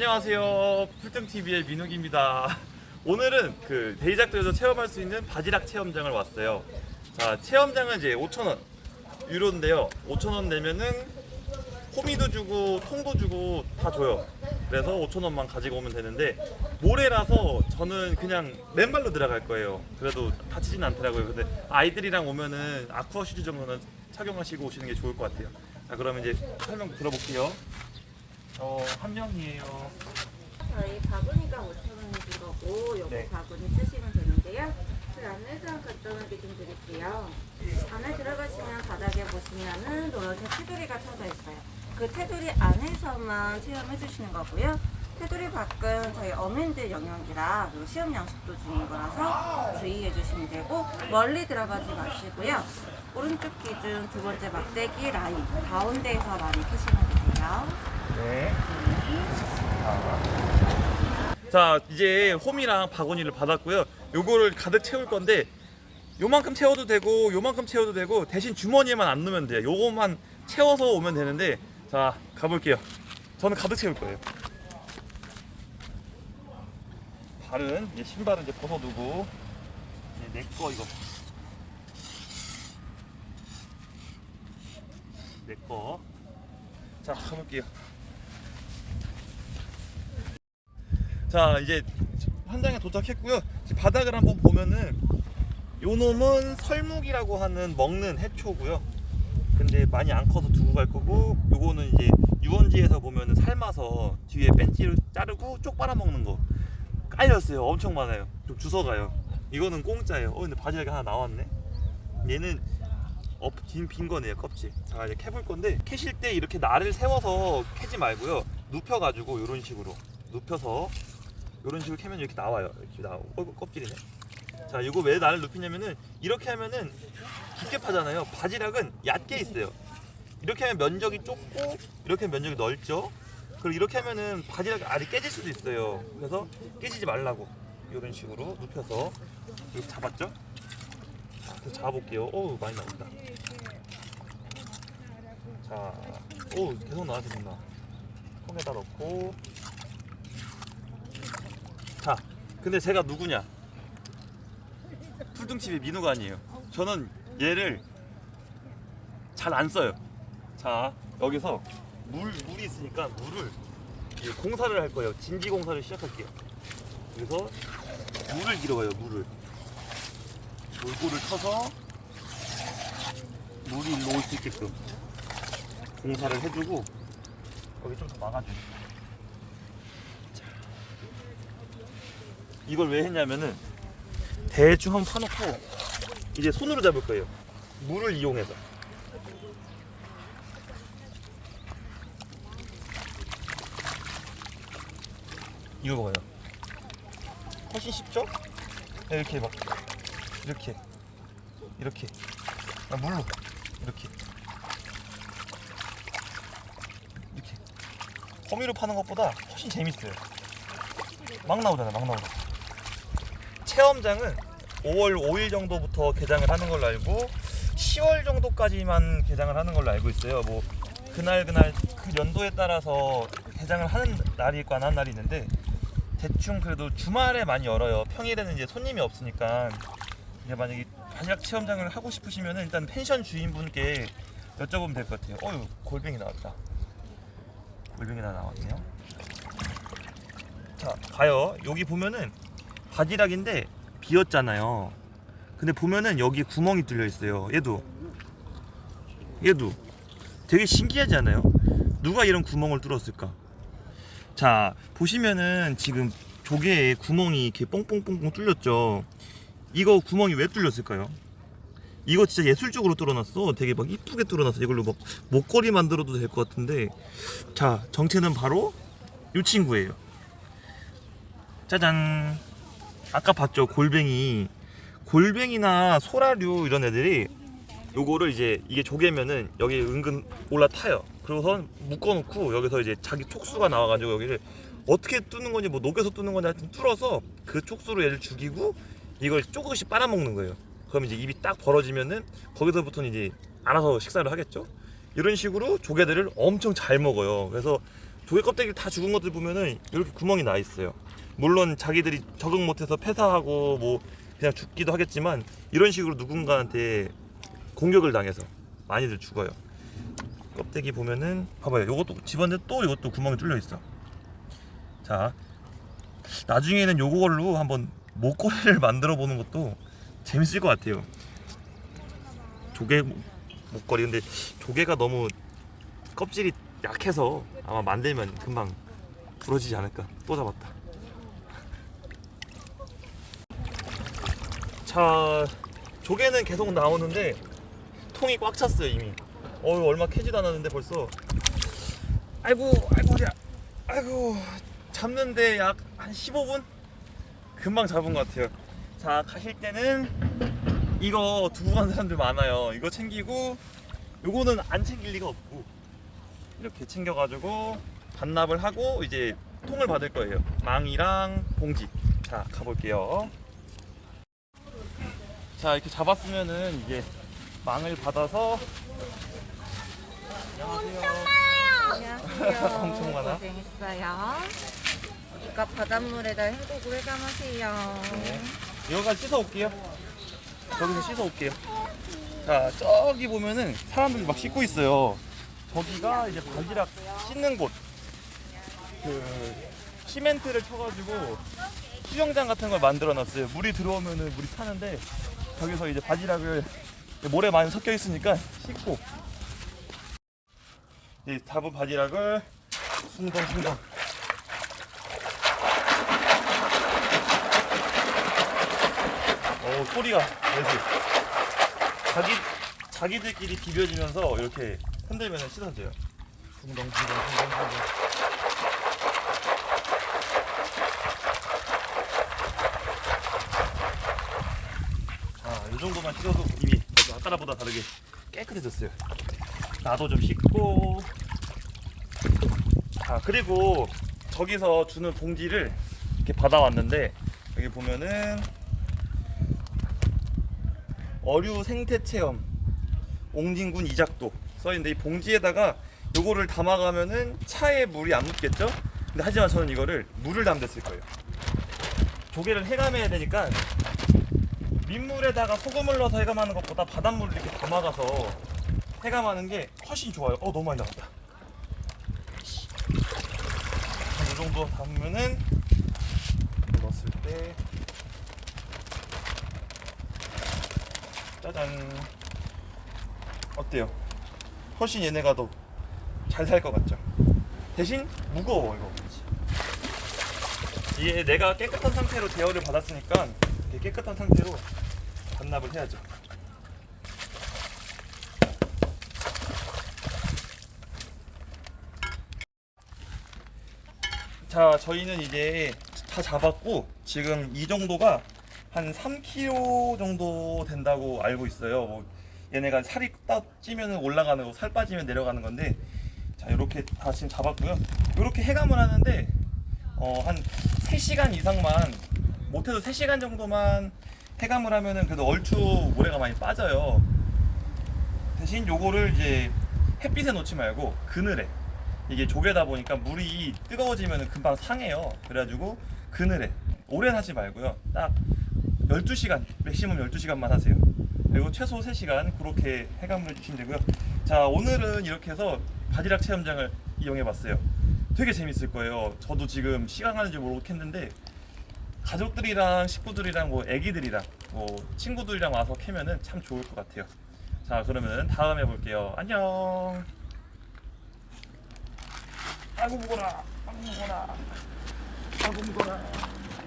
안녕하세요. 풀등TV의 민욱입니다. 오늘은 그 데이작도에서 체험할 수 있는 바지락 체험장을 왔어요. 자, 체험장은 이제 5,000원 유로인데요. 5,000원 내면은 호미도 주고 통도 주고 다 줘요. 그래서 5,000원만 가지고 오면 되는데 모래라서 저는 그냥 맨발로 들어갈 거예요. 그래도 다치진 않더라고요. 근데 아이들이랑 오면은 아쿠아 슈즈 정도는 착용하시고 오시는 게 좋을 것 같아요. 자, 그러면 이제 설명 들어볼게요. 어, 한 명이에요. 저희 바구니가 5,000원이 들어가고 요거 네. 바구니 쓰시면 되는데요. 그 안내서 간단하게 좀 드릴게요. 안에 들어가시면 바닥에 보시면은 노란색 테두리가 쳐져 있어요. 그 테두리 안에서만 체험해 주시는 거고요. 테두리 밖은 저희 어민들 영역이라 그리고 시험 양식도 중인 거라서 주의해 주시면 되고 멀리 들어가지 마시고요. 오른쪽 기준 두 번째 막대기 라인 가운데에서 많이 켜시면 되세요. 네. 자, 이제 홈이랑 바구니를 받았고요. 요거를 가득 채울 건데 요만큼 채워도 되고 요만큼 채워도 되고 대신 주머니에만 안 넣으면 돼요. 요것만 채워서 오면 되는데 자, 가볼게요. 저는 가득 채울 거예요. 발은 이제 신발은 이제 벗어두고 내거 이거 내 거. 자, 가볼게요. 자 이제 현장에 도착했고요. 바닥을 한번 보면은 요 놈은 설묵이라고 하는 먹는 해초고요. 근데 많이 안 커서 두고 갈 거고 요거는 이제 유원지에서 보면은 삶아서 뒤에 벤치를 자르고 쪽 빨아 먹는 거 깔렸어요. 엄청 많아요. 좀 주워가요. 이거는 공짜예요. 어 근데 바지락이 하나 나왔네. 얘는 어, 빈, 빈 거네요 껍질 자 이제 캐볼 건데 캐실 때 이렇게 날을 세워서 캐지 말고요 눕혀가지고 이런 식으로 눕혀서 이런 식으로 캐면 이렇게 나와요 이렇게 나오고 어, 껍질이네 자 이거 왜 날을 눕히냐면은 이렇게 하면은 깊게 파잖아요 바지락은 얕게 있어요 이렇게 하면 면적이 좁고 이렇게 하면 면적이 넓죠 그리고 이렇게 하면은 바지락 알이 깨질 수도 있어요 그래서 깨지지 말라고 이런 식으로 눕혀서 이렇게 잡았죠 자, 잡아볼게요. 오 많이 나온다. 자, 오 계속 나와 계속 나와. 통에다 넣고. 자, 근데 제가 누구냐? 풀등집의 민우가 아니에요. 저는 얘를 잘 안 써요. 자, 여기서 물 물이 있으니까 물을 공사를 할 거예요. 진지 공사를 시작할게요. 그래서 물을 길어가요. 물을. 물고를 쳐서 물이 일로 올 수 있게끔 공사를 해주고 여기 좀 더 막아줘요. 이걸 왜 했냐면은 대충 한번 파놓고 이제 손으로 잡을 거예요. 물을 이용해서. 이거 봐요. 훨씬 쉽죠? 이렇게 막 이렇게 이렇게 아, 물로 이렇게 이렇게 호미로 파는 것보다 훨씬 재밌어요 막 나오잖아요 막 나오잖아 체험장은 5월 5일 정도부터 개장을 하는 걸로 알고 10월 정도까지만 개장을 하는 걸로 알고 있어요 뭐 그날 그날 그 연도에 따라서 개장을 하는 날이 있고 안 하는 날이 있는데 대충 그래도 주말에 많이 열어요 평일에는 이제 손님이 없으니까 이제 만약에 바지락 체험장을 하고 싶으시면 일단 펜션 주인분께 여쭤보면 될 것 같아요. 어유 골뱅이 나왔다. 골뱅이 하나 나왔네요. 자 가요. 여기 보면은 바지락인데 비었잖아요. 근데 보면은 여기 구멍이 뚫려 있어요. 얘도 얘도 되게 신기하지 않아요? 누가 이런 구멍을 뚫었을까? 자 보시면은 지금 조개에 구멍이 이렇게 뽕뽕뽕뽕 뚫렸죠. 이거 구멍이 왜 뚫렸을까요? 이거 진짜 예술적으로 뚫어놨어. 되게 막 이쁘게 뚫어놨어. 이걸로 막 목걸이 만들어도 될 것 같은데. 자, 정체는 바로 이 친구예요. 짜잔. 아까 봤죠? 골뱅이. 골뱅이나 소라류 이런 애들이 요거를 이제 이게 조개면은 여기 은근 올라타요. 그러고선 묶어놓고 여기서 이제 자기 촉수가 나와가지고 여기를 어떻게 뚫는 건지 뭐 녹여서 뚫는 건지 하여튼 뚫어서 그 촉수로 얘를 죽이고 이걸 조금씩 빨아먹는 거예요. 그럼 이제 입이 딱 벌어지면은 거기서부터는 이제 알아서 식사를 하겠죠. 이런 식으로 조개들을 엄청 잘 먹어요. 그래서 조개 껍데기를 다 죽은 것들 보면은 이렇게 구멍이 나 있어요. 물론 자기들이 적응 못해서 폐사하고 뭐 그냥 죽기도 하겠지만 이런 식으로 누군가한테 공격을 당해서 많이들 죽어요. 껍데기 보면은 봐봐요. 요것도 집었는데 또 이것도 구멍이 뚫려 있어. 자, 나중에는 요걸로 한번 목걸이를 만들어 보는 것도 재밌을 것 같아요. 조개 목- 목걸이 근데 조개가 너무 껍질이 약해서 아마 만들면 금방 부러지지 않을까. 또 잡았다. 자, 조개는 계속 나오는데 통이 꽉 찼어요 이미. 어유 얼마 캐지도 않았는데 벌써. 아이고, 아이고 허리야. 아이고 잡는데 약 한 15분 금방 잡은 것 같아요. 자 가실 때는 이거 두고 간 사람들 많아요. 이거 챙기고 요거는 안 챙길 리가 없고 이렇게 챙겨가지고 반납을 하고 이제 통을 받을 거예요. 망이랑 봉지. 자 가볼게요. 자 이렇게 잡았으면은 이제 망을 받아서 안녕하세요. 엄청 많아. 고생했어요. 이까 바닷물에다 헹구고 해감하세요. 네. 이거까지 씻어 올게요. 저기서 씻어 올게요. 자, 저기 보면은 사람들이 막 씻고 있어요. 저기가 이제 바지락 씻는 곳. 그 시멘트를 쳐가지고 수영장 같은 걸 만들어 놨어요. 물이 들어오면은 물이 타는데 저기서 이제 바지락을 모래 많이 섞여 있으니까 씻고 이 잡은 바지락을 숭덩숭덩 어 소리가 내수 자기 자기들끼리 비벼지면서 이렇게 흔들면 씻어져요. 둥덩둥덩 둥덩둥덩 자 이 정도만 씻어도 이미 아까보다 다르게 깨끗해졌어요. 나도 좀 씻고. 자 그리고 저기서 주는 봉지를 이렇게 받아왔는데 여기 보면은 어류 생태 체험 옹진군 이작도 써있는데 이 봉지에다가 요거를 담아가면은 차에 물이 안 묻겠죠? 근데 하지만 저는 이거를 물을 담댔을 거예요. 조개를 해감해야 되니까 민물에다가 소금을 넣어서 해감하는 것보다 바닷물을 이렇게 담아가서 해감하는 게 훨씬 좋아요. 어 너무 많이 나왔다. 이 정도 담으면은 넣었을 때 짜잔 어때요? 훨씬 얘네가 더 잘 살 것 같죠? 대신 무거워 이거 이게 내가 깨끗한 상태로 제어를 받았으니까 이렇게 깨끗한 상태로 반납을 해야죠 자 저희는 이제 다 잡았고 지금 이 정도가 한 3kg 정도 된다고 알고 있어요. 뭐 얘네가 살이 딱 찌면 올라가는 거, 살 빠지면 내려가는 건데 자 이렇게 다 지금 잡았고요. 이렇게 해감을 하는데 어, 한 3시간 이상만 못해도 3시간 정도만 해감을 하면은 그래도 얼추 모래가 많이 빠져요. 대신 요거를 이제 햇빛에 놓지 말고 그늘에 이게 조개다 보니까 물이 뜨거워지면 금방 상해요. 그래가지고 그늘에 오래 하지 말고요. 딱 12시간, 맥시멈 12시간만 하세요. 그리고 최소 3시간 그렇게 해감을 해주시면 되고요. 자, 오늘은 이렇게 해서 바지락 체험장을 이용해 봤어요. 되게 재밌을 거예요. 저도 지금 시간 가는 줄 모르고 캤는데 가족들이랑 식구들이랑 뭐 애기들이랑 뭐 친구들이랑 와서 캐면은 참 좋을 것 같아요. 자, 그러면 다음에 볼게요. 안녕. 아이고 무거라. 아이고 무거라. 아이고 무거라.